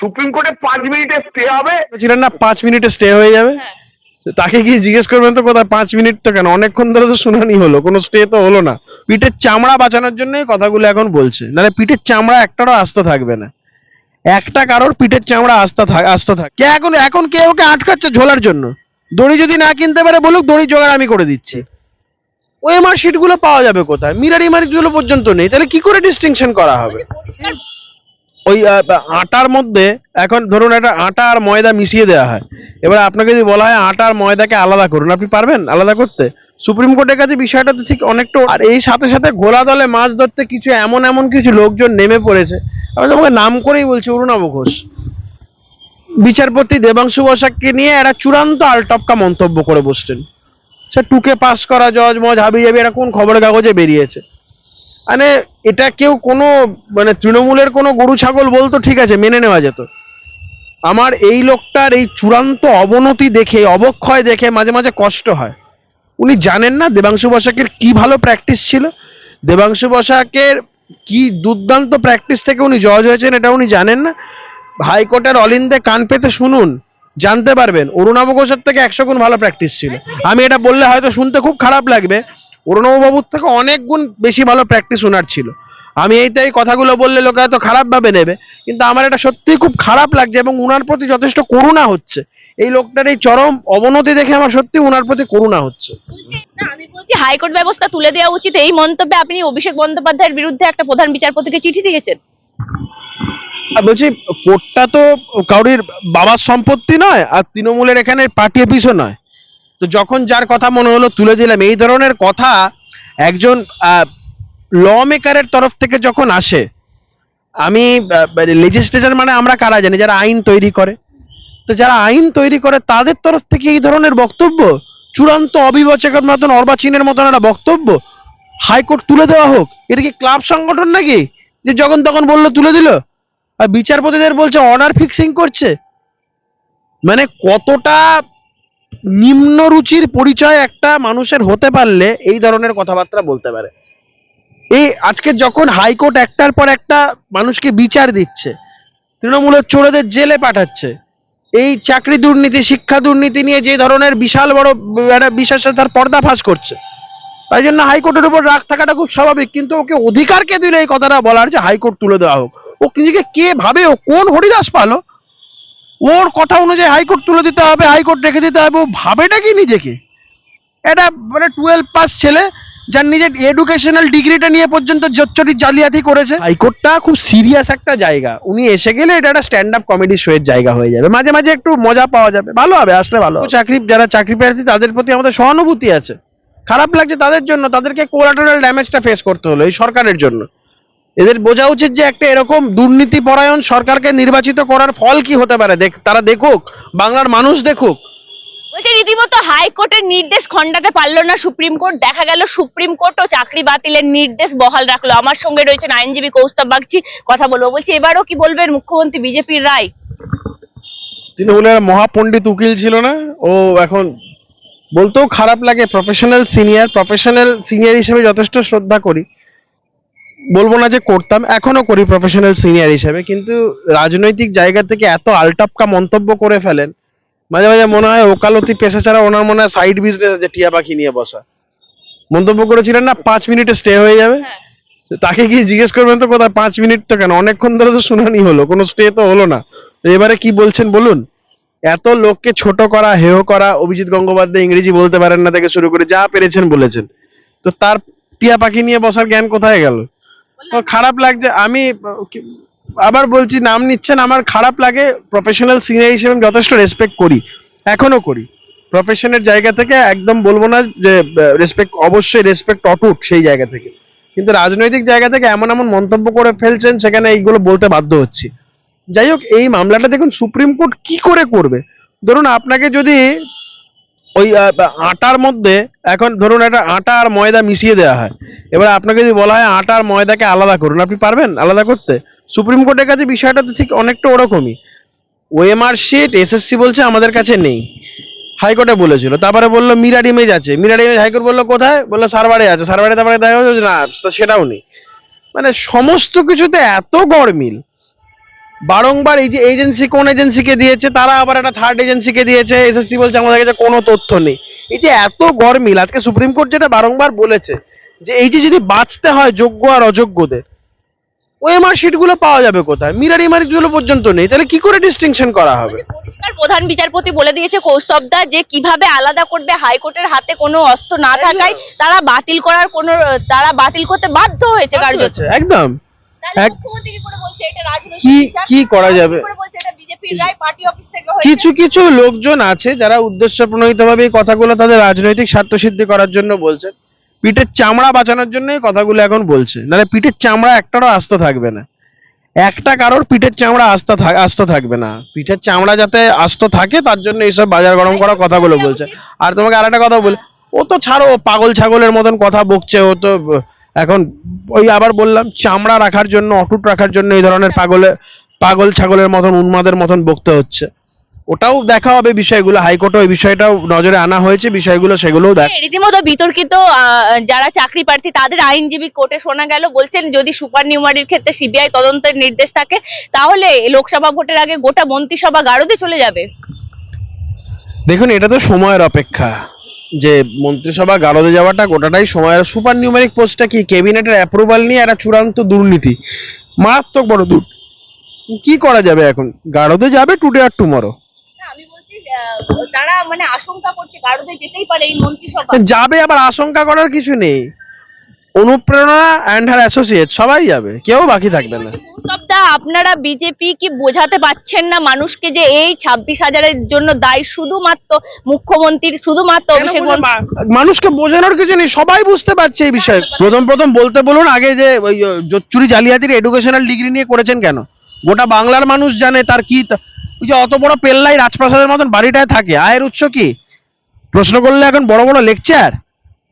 Supreme কোর্টে পাঁচ মিনিটে স্টে হবে। ছিলেন না পাঁচ মিনিটে স্টে হয়ে যাবে? তাকে গিয়ে জিজ্ঞেস করবেন তো কোথায় পাঁচ মিনিট তো কেন? অনেকক্ষণ ধরে তো শুনানি হলো কোনো স্টে তো হলো না। পিঠের চামড়া বাঁচানোর জন্য কথাগুলো এখন বলছে। নাহলে পিঠের চামড়া একটারও আস্ত থাকবে না। একটা কারোর পিঠের চামড়া আস্তা থাক আস্ত থাক কে এখন এখন কে ওকে আটকাচ্ছে ঝোলার জন্য? দড়ি যদি না কিনতে পারে বলুক দড়ি জোগাড় আমি করে দিচ্ছি। ওএমআর শিটগুলো পাওয়া যাবে কোথায়? মিরার ইমারিগুলো পর্যন্ত নেই। তাহলে কি করে ডিস্টিংশন করা হবে? ওই আটার মধ্যে এখন ধরুন একটা আটা আর ময়দা মিশিয়ে দেওয়া হয়। এবার আপনাকে যদি বলা হয় আটা আর ময়দাকে আলাদা করুন, আপনি পারবেন আলাদা করতে? সুপ্রিম কোর্টের কাছে বিষয়টা তো ঠিক অনেকটা আর এই সাথে সাথে ঘোলা দলে মাছ ধরতে কিছু এমন এমন কিছু লোকজন নেমে পড়েছে। আমি তোমাকে নাম করেই বলছি, অরুণাব ঘোষ। বিচারপতি দেবাংশু বসাককে নিয়ে একটা চূড়ান্ত আলটপকা মন্তব্য করে বসছেন সে টুকে পাস করা, জজ মজ হাবি যাবি এটা কোন খবরের কাগজে বেরিয়েছে? মানে এটা কেউ কোনো মানে তৃণমূলের কোনো গরু, ছাগল বলতো ঠিক আছে, মেনে নেওয়া যেত। আমার এই লোকটার এই চূড়ান্ত অবনতি দেখে, অবক্ষয় দেখে মাঝে মাঝে কষ্ট হয়। উনি জানেন না দেবাংশু বসাকের কি ভালো প্র্যাকটিস ছিল? দেবাংশু বসাকের কি দুর্দান্ত প্র্যাকটিস থেকে উনি জজ হয়েছেন এটা উনি জানেন না। হাইকোর্টের অলিন্দে কান পেতে শুনুন, জানতে পারবেন। অরুণাব ঘোষের থেকে একশো গুণ ভালো প্র্যাকটিস ছিল। আমি এটা বললে হয়তো শুনতে খুব খারাপ লাগবে। অরুণাব বাবুর থেকে অনেক গুণ বেশি ভালো প্র্যাকটিস ওনার ছিল। আমি এইটাই কথাগুলো বললে লোকে হয়তো খারাপ ভাবে নেবে কিন্তু আমার এটা সত্যিই খুব খারাপ লাগছে এবং উনার প্রতি যথেষ্ট করুণা হচ্ছে। এই লোকটার এই চরম অবনতি দেখে আমার সত্যি উনার প্রতি করুণা হচ্ছে। আমি বলছি হাইকোর্ট ব্যবস্থা তুলে দেওয়া উচিত। এই মন্তব্যে আপনি অভিষেক বন্দ্যোপাধ্যায়ের বিরুদ্ধে একটা প্রধান বিচারপতিকে চিঠি দিয়েছেন। আর বলছি কোর্টটা তো কাউরির বাবার সম্পত্তি নয় আর তৃণমূলের এখানে পার্টি অফিসও নয়। তো যখন যার কথা মনে হলো, তুলে দিলাম। এই ধরনের কথা একজন ল মেকারের তরফ থেকে যখন আসে, আমি লেজিসলেচার মানে আমরা কারা জানি? যারা আইন তৈরি করে। তো যারা আইন তৈরি করে, তাদের তরফ থেকে এই ধরনের বক্তব্য, চূড়ান্ত অবিবেচকের মতন, অর্বাচীনের মতন একটা বক্তব্য, হাইকোর্ট তুলে দেওয়া হোক। এটা কি ক্লাব সংগঠন নাকি? যে যখন তখন বলল, তুলে দিল। আর বিচারপতিদের বলছে অর্ডার ফিক্সিং করছে। মানে কতটা নিম্ন রুচির পরিচয় একটা মানুষের হতে পারলে এই ধরনের কথাবার্তা বলতে পারে। এই আজকে যখন হাইকোর্ট একটার পর একটা মানুষকে বিচার দিচ্ছে, তৃণমূলের চোরেদের জেলে পাঠাচ্ছে, এই চাকরি দুর্নীতি, শিক্ষা দুর্নীতি নিয়ে যে ধরনের বিশাল বড় একটা বিশ্বাসের তার পর্দাফাশ করছে, তাই জন্য হাইকোর্টের উপর রাগ থাকাটা খুব স্বাভাবিক। কিন্তু ওকে অধিকার কে দিল এই কথাটা বলার যে হাইকোর্ট তুলে দেওয়া হোক, ও নিজেকে কে ভাবে ও কোন হরিদাস পালো ওর কথা অনুযায়ী হাইকোর্ট তুলে দিতে হবে হাইকোর্ট রেখে দিতে হবে। ও ভাবেটা কি নিজেকে? এটা মানে টুয়েলভ পাস ছেলে যার নিজের এডুকেশনাল ডিগ্রিটা নিয়ে পর্যন্ত জচ্চটি জালিয়াতি করেছে। হাইকোর্টটা খুব সিরিয়াস একটা জায়গা। উনি এসে গেলে এটা একটা স্ট্যান্ড আপ কমেডি শোয়ের জায়গা হয়ে যাবে। মাঝে মাঝে একটু মজা পাওয়া যাবে। ভালো হবে আসলে ভালো। চাকরি যারা চাকরি প্রার্থী তাদের প্রতি আমাদের সহানুভূতি আছে। খারাপ লাগছে তাদের জন্য তাদেরকে কোলাটারাল ড্যামেজটা ফেস করতে হলো এই সরকারের জন্য। এদের বোঝা উচিত যে একটা এরকম দুর্নীতি পরায়ণ সরকারকে নির্বাচিত করার ফল কি হতে পারে। দেখ তারা দেখুক বাংলার মানুষ দেখুক। বলছি রীতিমতো হাইকোর্টের নির্দেশ খণ্ডাতে পারল না সুপ্রিম কোর্ট দেখা গেল সুপ্রিম কোর্টও চাকরি বাতিলের নির্দেশ বহাল রাখল। আমার সঙ্গে রয়েছেন আইনজীবী কৌস্তব বাগচি কথা বলব। বলছি এবারও কি বলবেন মুখ্যমন্ত্রী বিজেপির রায়? তিনি তৃণমূলের মহাপণ্ডিত উকিল ছিল না। ও এখন বলতেও খারাপ লাগে প্রফেশনাল সিনিয়র প্রফেশনাল সিনিয়র হিসেবে যথেষ্ট শ্রদ্ধা করি। বলব না যে করতাম এখনও করি প্রফেশনাল সিনিয়র হিসেবে কিন্তু রাজনৈতিক জায়গা থেকে এত আলটাপকা মন্তব্য করে ফেলেন মাঝে মাঝে মনে হয় ওকালতি পেশা ছাড়া ওনার মনে হয় সাইড বিজনেস আছে টিয়া পাখি নিয়ে বসা। মন্তব্য করেছিলেন না পাঁচ মিনিটে স্টে হয়ে যাবে? তাকে গিয়ে জিজ্ঞেস করবেন তো কোথায় পাঁচ মিনিট তো কেন? অনেকক্ষণ ধরে তো শুনানি হলো কোনো স্টে তো হলো না। এবারে কি বলছেন বলুন? এত লোককে ছোট করা হেয় করা অভিজিৎ গঙ্গোপাধ্যায় ইংরেজি বলতে পারেন না থেকে শুরু করে যা পেরেছেন বলেছেন। তো তার টিয়া পাখি নিয়ে বসার জ্ঞান কোথায় গেল? খারাপ লাগছে, আমি আবার বলছি, নাম নিচ্ছেন, আমার খারাপ লাগে প্রফেশনাল সিনিয়র হিসেবে আমি যথেষ্ট রেসপেক্ট করি এখনও করি। প্রফেশনের জায়গা থেকে একদম বলব না যে রেসপেক্ট অবশ্যই রেসপেক্ট অটুট সেই জায়গা থেকে। কিন্তু রাজনৈতিক জায়গা থেকে এমন এমন মন্তব্য করে ফেলছেন, সেখানে এইগুলো বলতে বাধ্য হচ্ছি। যাই হোক, এই মামলাটা দেখুন সুপ্রিম কোর্ট কি করে করবে? ধরুন, আপনাকে যদি ওই আটার মধ্যে এখন ধরুন একটা আটা আর ময়দা মিশিয়ে দেওয়া হয়। এবার আপনাকে যদি বলা হয় আটা আর ময়দাকে আলাদা করুন, আপনি পারবেন আলাদা করতে? সুপ্রিম কোর্টের কাছে বিষয়টা তো ঠিক অনেকটা ওরকমই। ওএমআর শিট এসএসসি বলছে আমাদের কাছে নেই। হাইকোর্টে বলেছিল। তারপরে বলল মিরার ইমেজ আছে। মিরার ইমেজ হাইকোর্ট বলল, কোথায়? বলল সার্ভারে আছে। সার্ভারে তারপরে দেখা যাচ্ছে না সেটাও নেই। মানে সমস্ত কিছুতে এত গড়মিল। বারংবার এই যে এজেন্সি কোন এজেন্সিকে দিয়েছে তারা আবার একটা থার্ড এজেন্সিকে দিয়েছে এসএসসি বলছে আমাদের কাছে কোনো তথ্য নেই। এই যে এত গরমিল আজকে সুপ্রিম কোর্ট যেটা বারংবার বলেছে যে এই যে যদি বাঁচতে হয় যোগ্য আর অযোগ্যদের ওএমআর শিটগুলো পাওয়া যাবে কোথায়? মিরার ইমারিজগুলো পর্যন্ত নেই তাহলে কি করে ডিস্টিংশন করা হবে? পরিষ্কার প্রধান বিচারপতি বলে দিয়েছে কৌস্তবদা যে কীভাবে আলাদা করবে হাইকোর্টের হাতে কোনো অস্ত্র না থাকায় তারা বাতিল করার কোনো তারা বাতিল করতে বাধ্য হয়েছে কার্যত। একদম। কি করে করা যাবে? করে কিছু কিছু লোকজন আছে যারা উদ্দেশ্য প্রণোদিতভাবে এই কথাগুলো তাদের রাজনৈতিক স্বার্থ সিদ্ধি করার জন্য বলছে। পিঠের চামড়া বাঁচানোর জন্য এই কথাগুলো এখন বলছে। নাহলে পিঠের চামড়া একটারও আস্ত থাকবে না। একটা কারোর পিঠের চামড়া আস্ত আস্ত থাকবে না। পিঠের চামড়া যাতে আস্ত থাকে তার জন্য এইসব বাজার গরম করার কথাগুলো বলছে। আর তোমাকে আরেকটা কথা বলি ও তো ছাড়ো পাগল ছাগলের মতন কথা বকছে ও তো এখন ওই আবার বললাম চামড়া রাখার জন্য অটুট রাখার জন্য এই ধরনের পাগলে পাগল ছাগলের মতন উন্মাদের মতন বকতে হচ্ছে। ওটাও দেখা হবে বিষয়গুলো হাইকোর্টে ওই বিষয়টাও নজরে আনা হয়েছে বিষয়গুলো সেগুলোও দেখ হ্যাঁ, রীতিমতো বিতর্কিত যারা চাকরি প্রার্থী তাদের আইনজীবী কোর্টে শোনা গেল বলছেন যদি সুপার নিউমারির ক্ষেত্রে সিবিআই তদন্তের নির্দেশ থাকে তাহলে লোকসভা ভোটের আগে গোটা মন্ত্রিসভা গারদে চলে যাবে। দেখুন এটা তো সময়ের অপেক্ষা। যে মন্ত্রিসভা গারদে যাওয়াটা গোটাটাই সময় সুপার নিউমেরিক পোস্টটা কি? ক্যাবিনেটের অ্যাপ্রুভাল নিয়ে একটা চূড়ান্ত দুর্নীতি। মারাত্মক বড় দূর কি করা যাবে এখন? গারদে যাবে টুডে আর টুমরো বলছি তারা মানে আশঙ্কা করছে গারদে যেতেই পারে এই মন্ত্রিসভা। যাবে আবার আশঙ্কা করার কিছু নেই। অনুপ্রেরণা অ্যান্ড হার অ্যাসোসিয়েট সবাই যাবে কেউ বাকি থাকবে না। দা আপনারা বিজেপি কি বোঝাতে পাচ্ছেন না মানুষকে যে এই ছাব্বিশ হাজারের জন্য দায়ী শুধুমাত্র মুখ্যমন্ত্রীর শুধুমাত্র অভিষেক মানুষকে বোঝানোর কিছু নেই সবাই বুঝতে পারছে এই বিষয়ে। প্রথম প্রথম বলতে বলুন আগে যে ওই জোচ্চুরি জালিয়াতির এডুকেশনাল ডিগ্রি নিয়ে করেছেন কেন? গোটা বাংলার মানুষ জানে তার কি ওই যে অত বড় পেল্লাই রাজপ্রাসাদের মতন বাড়িটায় থাকে আয়ের উৎস কি? প্রশ্ন করলে এখন বড় বড় লেকচার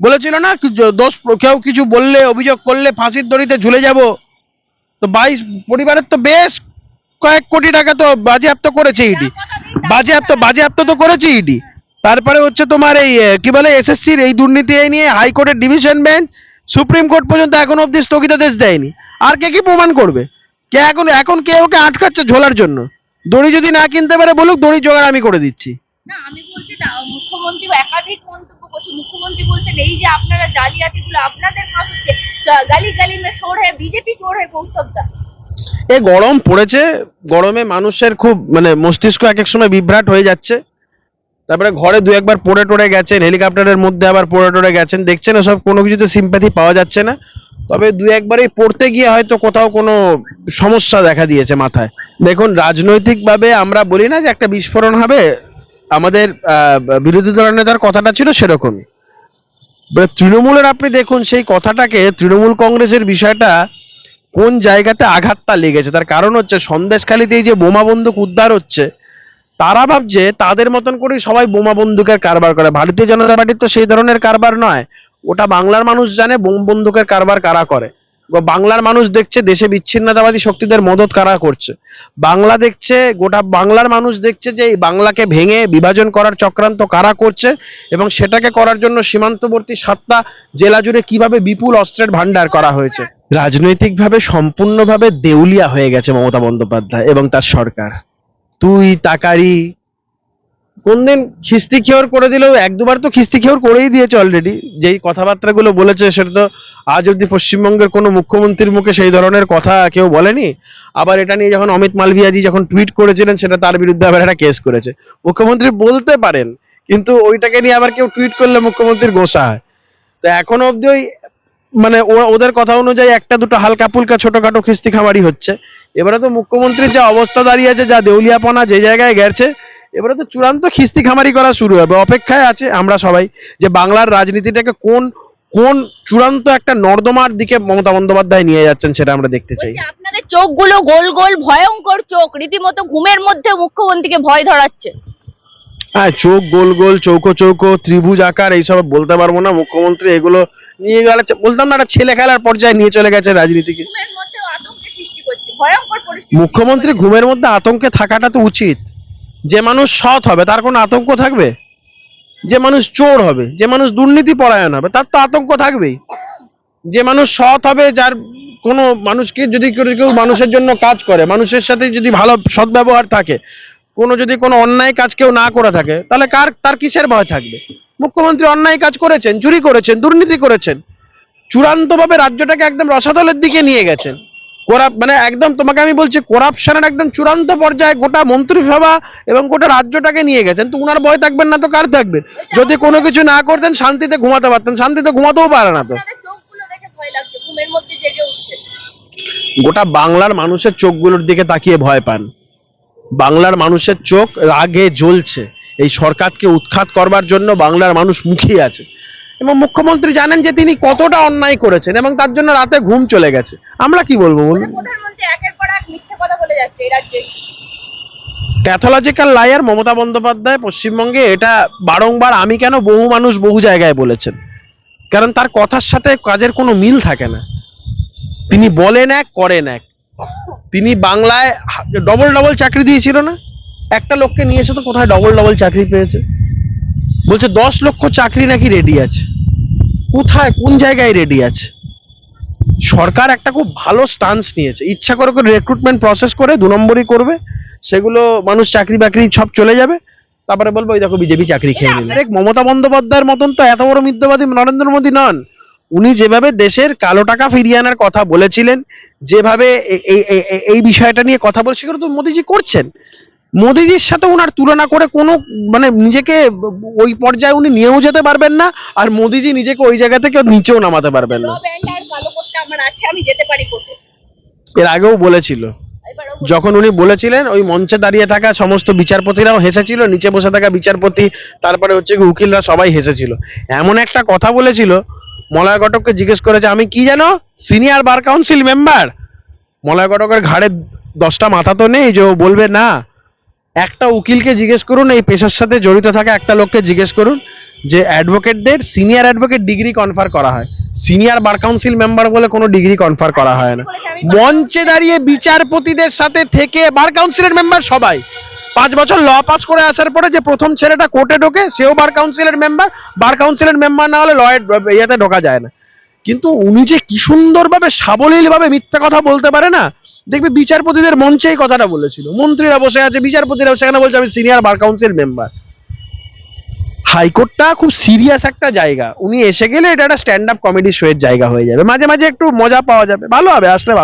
বলেছিল না দোষ কেউ কিছু বললে অভিযোগ করলে ফাঁসির দড়িতে ঝুলে যাব। তো বাইশ পরিবারের তো বেশ কয়েক কোটি টাকা তো বাজেয়াপ্ত করেছে ইডি। বাজেয়াপ্ত বাজেয়াপ্ত তো করেছে ইডি। তারপরে হচ্ছে তোমার এই কি বলে এসএসসির এই দুর্নীতি এই নিয়ে হাইকোর্টের ডিভিশন বেঞ্চ সুপ্রিম কোর্ট পর্যন্ত এখন অবধি স্থগিতাদেশ দেয়নি। আর কে কি প্রমাণ করবে? কে এখন এখন কে ওকে আটকাচ্ছে ঝোলার জন্য? দড়ি যদি না কিনতে পারে বলুক দড়ি জোগাড় আমি করে দিচ্ছি। না আমি বলছি মুখ্যমন্ত্রী একাধিক মন্তব্য করছে। মুখ্যমন্ত্রী বলছেন, এই যে আপনারা জালিয়াতিগুলো আপনাদের ফাঁস হচ্ছে গালি গালি মে শোর বিজেপি শোর হ্যাঁ এ গরম পড়েছে, গরমে মানুষের খুব মানে মস্তিষ্ক এক এক সময় বিভ্রাট হয়ে যাচ্ছে। তারপরে ঘরে দু একবার পড়ে টড়ে গেছেন, হেলিকপ্টারের মধ্যে আবার পড়ে টড়ে গেছেন, দেখছেন সব কোনো কিছুতে সিম্প্যাথি পাওয়া যাচ্ছে না। তবে দু একবারই পড়তে গিয়ে হয়তো কোথাও কোনো সমস্যা দেখা দিয়েছে মাথায়। দেখুন, রাজনৈতিকভাবে আমরা বলি না যে একটা বিস্ফোরণ হবে আমাদের বিরোধী দলের নেতার কথাটা ছিল সেরকমই। তৃণমূলের আপনি দেখুন, সেই কথাটাকে তৃণমূল কংগ্রেসের বিষয়টা কোন জায়গাতে আঘাতটা লেগেছে, তার কারণ হচ্ছে সন্দেশখালিতে এই যে বোমা বন্দুক উদ্ধার হচ্ছে, তারা ভাবছে তাদের মতন করেই সবাই বোমা বন্দুকের কারবার করে। ভারতীয় জনতা পার্টির তো সেই ধরনের কারবার নয়। ওটা বাংলার মানুষ জানে, বোম বন্দুকের কারবার কারা করে। বাংলার মানুষ দেখছে দেশে বিচ্ছিন্নতাবাদী শক্তিদের মদত কারা করছে? বাংলা দেখছে, গোটা বাংলার মানুষ দেখছে যে এই বাংলাকে ভেঙে বিভাজন করার চক্রান্ত কারা করছে এবং সেটাকে করার জন্য সীমান্তবর্তী সাতটা জেলা জুড়ে কীভাবে বিপুল অস্ত্রের ভান্ডার করা হয়েছে? রাজনৈতিকভাবে সম্পূর্ণভাবে দেউলিয়া হয়ে গেছে মমতা বন্দ্যোপাধ্যায় এবং তার সরকার। তুই, তাকারি কোনদিন খিস্তি খেয়র করে দিলেও এক দুবার তো খিস্তি খেয়র করেই দিয়েছে অলরেডি যেই কথাবার্তাগুলো বলেছে, সেটা তো আজ অব্দি পশ্চিমবঙ্গের কোনো মুখ্যমন্ত্রীর মুখে সেই ধরনের কথা কেউ বলেনি। আবার এটা নিয়ে যখন অমিত মালভিয়াজি যখন টুইট করেছিলেন, সেটা তার বিরুদ্ধে আবার একটা কেস করেছে। মুখ্যমন্ত্রী বলতে পারেন, কিন্তু ওইটাকে নিয়ে আবার কেউ টুইট করলে মুখ্যমন্ত্রীর গোসা হয়। তো এখনও অব্দি ওই মানে ওদের কথা অনুযায়ী একটা দুটো হালকা ফুলকা ছোটখাটো খিস্তি খামারি হচ্ছে। এবারে তো মুখ্যমন্ত্রীর যা অবস্থা দাঁড়িয়ে আছে, যা দেউলিয়াপনা যে জায়গায় গেছে এবারে তো চূড়ান্ত খিস্তি খামারি করা শুরু হবে। অপেক্ষায় আছে আমরা সবাই যে বাংলার রাজনীতিটাকে কোন কোন চূড়ান্ত একটা নর্দমার দিকে মমতা বন্দ্যোপাধ্যায় নিয়ে যাচ্ছেন সেটা আমরা দেখতে চাই। আপনাদের চোখগুলো গোল গোল ভয়ঙ্কর চোখ রীতিমতো ঘুমের মধ্যে মুখ্যমন্ত্রীকে ভয় ধরাচ্ছে। হ্যাঁ চোখ গোল গোল চৌকো চৌকো ত্রিভুজ আকার এইসব বলতে পারব না। মুখ্যমন্ত্রী এগুলো নিয়ে গেলে বলতাম না একটা ছেলে খেলার পর্যায়ে নিয়ে চলে গেছে রাজনীতিকে। মুখ্যমন্ত্রী ঘুমের মধ্যে আতঙ্কে থাকাটা তো উচিত। যে মানুষ সৎ হবে, তার কোনো আতঙ্ক থাকবে? যে মানুষ চোর হবে, যে মানুষ দুর্নীতি পরায়ণ হবে, তার তো আতঙ্ক থাকবেই। যে মানুষ সৎ হবে, যার কোনো মানুষকে যদি কেউ মানুষের জন্য কাজ করে, মানুষের সাথে যদি ভালো সদ্ব্যবহার থাকে, কোনো যদি কোনো অন্যায় কাজ কেউ না করে থাকে, তাহলে কার, তার কিসের ভয় থাকবে? মুখ্যমন্ত্রী অন্যায় কাজ করেছেন, চুরি করেছেন, দুর্নীতি করেছেন, চূড়ান্তভাবে রাজ্যটাকে একদম রসাতলের দিকে নিয়ে গেছেন। করাপ মানে একদম তোমাকে আমি বলছি করাপশনের একদম চূড়ান্ত পর্যায়ে গোটা মন্ত্রিসভা এবং গোটা রাজ্যটাকে নিয়ে গেছেন। তো উনার ভয় থাকবেন না তো কার থাকবেন? যদি কোনো কিছু না করতেন শান্তিতে ঘুমাতে পারতেন। শান্তিতে ঘুমাতেও পারে না তো। গোটা বাংলার মানুষের চোখগুলোর দিকে তাকিয়ে ভয় পান। বাংলার মানুষের চোখ রাগে জ্বলছে। এই সরকারকে উৎখাত করবার জন্য বাংলার মানুষ মুখিয়ে আছে। এবং মুখ্যমন্ত্রী জানেন যে তিনি কতটা অন্যায় করেছেন এবং তার জন্য রাতে ঘুম চলে গেছে। আমরা কি বলব বলুন? প্রধানমন্ত্রী একের পর এক মিথ্যে কথা বলে যাচ্ছে এই রাজ্যে প্যাথোলজিক্যাল লায়ার মমতা বন্দ্যোপাধ্যায় পশ্চিমবঙ্গে এটা বারংবার আমি কেন বহু মানুষ বহু জায়গায় বলেছেন। কারণ তার কথার সাথে কাজের কোনো মিল থাকে না। তিনি বলেন এক করেন এক। তিনি বাংলায় ডবল ডবল চাকরি দিয়েছিল না? একটা লোককে নিয়ে এসে তো কোথায় ডবল ডবল চাকরি পেয়েছে? বলছে দশ লক্ষ চাকরি নাকি রেডি আছে। কোথায় কোন জায়গায় রেডি আছে? সরকার একটা খুব ভালো স্টান্স নিয়েছে। ইচ্ছা করে করে রিক্রুটমেন্ট প্রসেস করে দু নম্বরই করবে সেগুলো মানুষ চাকরি বাকরি সব চলে যাবে। তারপরে বলব ওই দেখো বিজেপি চাকরি খেয়ে নিল। মমতা বন্দ্যোপাধ্যায়ের মতন তো এত বড় মিথ্যাবাদী নরেন্দ্র মোদী নন। উনি যেভাবে দেশের কালো টাকা ফিরিয়ে আনার কথা বলেছিলেন যেভাবে এই বিষয়টা নিয়ে কথা বলে সেগুলো তো মোদিজি করছেন। মোদিজির সাথে ওনার তুলনা করে কোনো মানে নিজেকে ওই পর্যায়ে উনি নিয়েও যেতে পারবেন না আর মোদিজি নিজেকে ওই জায়গা থেকে নিচেও নামাতে পারবেন না। আমার আছে আমি যেতে পারি এর আগেও বলেছিল। যখন উনি বলেছিলেন ওই মঞ্চে দাঁড়িয়ে থাকা সমস্ত বিচারপতিরাও হেসেছিল নিচে বসে থাকা বিচারপতি তারপরে হচ্ছে কি উকিলরা সবাই হেসেছিল। এমন একটা কথা বলেছিল মলয় ঘটককে জিজ্ঞেস করেছে আমি কি জানো? Senior bar council member? Malay ঘটকের ঘাড়ে দশটা মাথা তো নেই যে ও বলবে না। একটা উকিলকে জিজ্ঞেস করুন, এই পেশার সাথে জড়িত থাকা একটা লোককে জিজ্ঞেস করুন যে অ্যাডভোকেটদের সিনিয়র অ্যাডভোকেট ডিগ্রি কনফার করা হয়। সিনিয়র বার কাউন্সিল মেম্বার বলে কোনো ডিগ্রি কনফার করা হয় না। মঞ্চে দাঁড়িয়ে বিচারপতিদের সাথে থেকে বার কাউন্সিলের মেম্বার সবাই। পাঁচ বছর ল পাস করে আসার পরে যে প্রথম ছেলেটা কোর্টে ঢোকে, সেও বার কাউন্সিলের মেম্বার। বার কাউন্সিলের মেম্বার না হলে লয়ের ইয়েতে ঢোকা যায় না। কিন্তু উনি যে কি সুন্দরভাবে সাবলীল ভাবে মিথ্যা কথা বলতে পারে না, দেখবে বিচারপতিদের মঞ্চে এই কথাটা বলেছিল। মন্ত্রীরা বসে আছে, বিচারপতিরা সেখানে বলছে, আমি সিনিয়র বার কাউন্সিল মেম্বার হাইকোর্টটা খুব সিরিয়াস একটা জায়গা। উনি এসে গেলে এটা একটা স্ট্যান্ড আপ কমেডি শোয়ের জায়গা হয়ে যাবে। মাঝে মাঝে একটু মজা পাওয়া যাবে। ভালো হবে, আসলে ভালো।